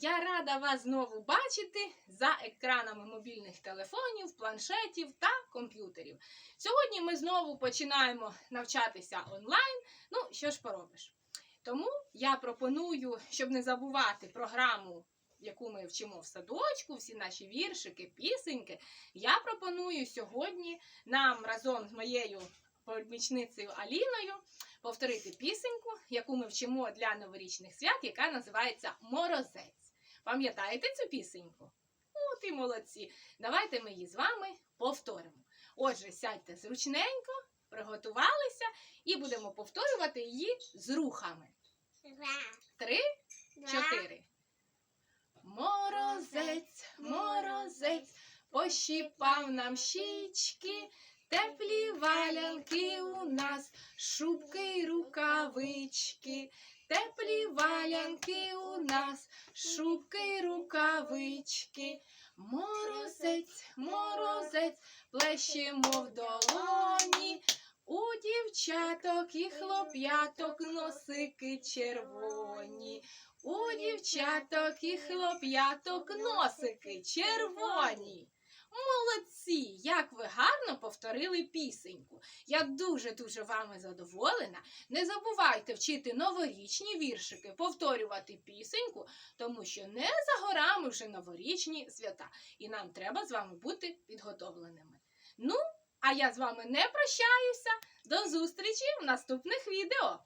Я рада вас знову бачити за екранами мобільних телефонів, планшетів та комп'ютерів. Сьогодні ми знову починаємо навчатися онлайн. Ну, що ж поробиш? Тому я пропоную, щоб не забувати програму, яку ми вчимо в садочку, всі наші віршики, пісеньки. Я пропоную сьогодні нам разом з моєю помічницею Аліною повторити пісеньку, яку ми вчимо для новорічних свят, яка називається Морозець. Пам'ятаєте цю пісеньку? От і молодці. Давайте ми її з вами повторимо. Отже, сядьте зручненько, приготувалися і будемо повторювати її з рухами. Три, чотири. Морозець, морозець, пощіпав нам щічки, теплі валянки шубки й рукавички, теплі валянки у нас, шубки й рукавички. Морозець, морозець, плещемо в долоні. У дівчаток і хлоп'яток носики червоні. У дівчаток і хлоп'яток носики червоні. Молодці! Як ви гарно повторили пісеньку. Я дуже-дуже вами задоволена. Не забувайте вчити новорічні віршики, повторювати пісеньку, тому що не за горами вже новорічні свята, і нам треба з вами бути підготовленими. Ну, а я з вами не прощаюся. До зустрічі в наступних відео!